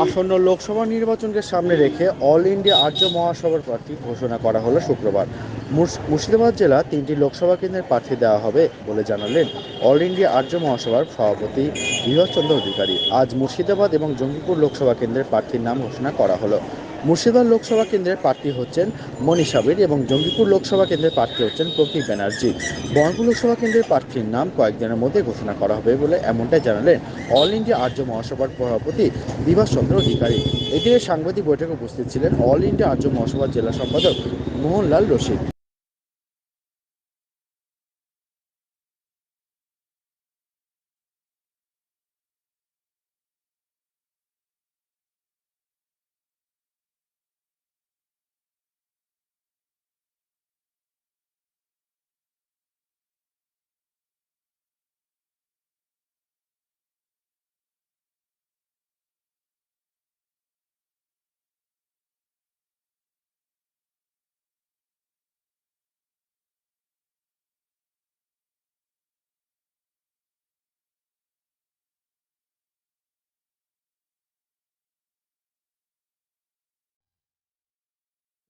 আসন্ন লোকসভা নির্বাচনকে সামনে রেখে অল ইন্ডিয়া আর্য মহাসভার প্রার্থী ঘোষণা করা হলো শুক্রবার। মুর্শ- মুর্শিদাবাদ জেলা তিনটি লোকসভা কেন্দ্রের প্রার্থী দেওয়া হবে বলে জানালেন অল ইন্ডিয়া আর্য মহাসভার সভাপতি বৃহৎচন্দ্র অধিকারী। আজ মুর্শিদাবাদ এবং জঙ্গিপুর লোকসভা কেন্দ্রের প্রার্থীর নাম ঘোষণা করা হলো। মুর্শিদাবাদ লোকসভা কেন্দ্রের প্রার্থী হচ্ছেন মনীষ সাবির এবং জঙ্গিপুর লোকসভা কেন্দ্রের প্রার্থী হচ্ছেন প্রতীক ব্যানার্জি। বহরমপুর লোকসভা কেন্দ্রের প্রার্থীর নাম কয়েকদিনের মধ্যে ঘোষণা করা হবে বলে এমনটাই জানালেন অল ইন্ডিয়া আর্য মহাসভার সভাপতি বিভাস চন্দ্র অধিকারী। এদিকে সাংবাদিক বৈঠকে উপস্থিত ছিলেন অল ইন্ডিয়া আর্য মহাসভার জেলা সম্পাদক মোহনলাল রশিদ।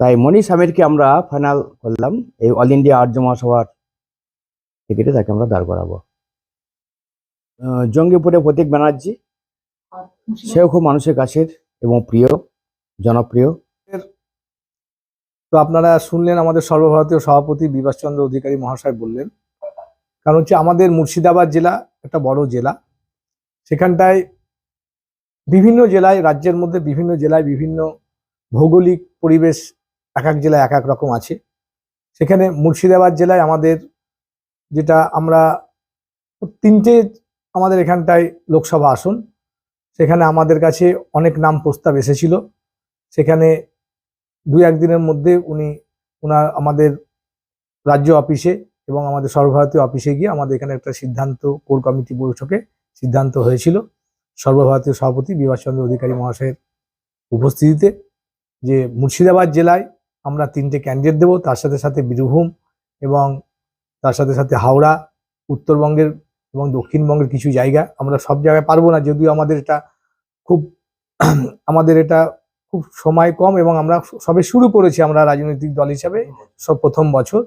তাই মনীষ আমিরকে আমরা ফাইনাল করলাম। এই অল ইন্ডিয়া আর্য মহাসভার টিকিটে তাকে আমরা দাঁড় করাবো। জঙ্গিপুরে প্রতীক ব্যানার্জি, সেও খুব মানুষের কাছের এবং প্রিয়, জনপ্রিয়। তো আপনারা শুনলেন আমাদের সর্বভারতীয় সভাপতি বিভাসচন্দ্র অধিকারী মহাশয় বললেন, কারণ হচ্ছে আমাদের মুর্শিদাবাদ জেলা একটা বড় জেলা। সেখানটায় বিভিন্ন জেলায়, রাজ্যের মধ্যে বিভিন্ন জেলায় বিভিন্ন ভৌগোলিক পরিবেশ এক এক জেলায় এক এক রকম আছে। সেখানে মুর্শিদাবাদ জেলায় আমাদের যেটা আমরা তিনটে আমাদের এখানটায় লোকসভা আসন। সেখানে আমাদের কাছে অনেক নাম প্রস্তাব এসেছিল। সেখানে দুই একদিনের মধ্যে উনি ওনার আমাদের রাজ্য অফিসে এবং আমাদের সর্বভারতীয় অফিসে গিয়ে আমাদের এখানে একটা সিদ্ধান্ত, কোর কমিটি বৈঠকে সিদ্ধান্ত হয়েছিল। সর্বভারতীয় সভাপতি বিভাসচন্দ্র অধিকারী মহাশয়ের উপস্থিতিতে যে মুর্শিদাবাদ জেলায় আমরা তিনটে ক্যান্ডিডেট দেব, তার সাথে সাথে বীরভূম এবং তার সাথে সাথে হাওড়া, উত্তরবঙ্গের এবং দক্ষিণবঙ্গের কিছু জায়গা। আমরা সব জায়গায় পারব না, যদিও আমাদের এটা খুব আমাদের এটা খুব সময় কম এবং আমরা সবে শুরু করেছি আমরা রাজনৈতিক দল হিসাবে সব প্রথম বছর।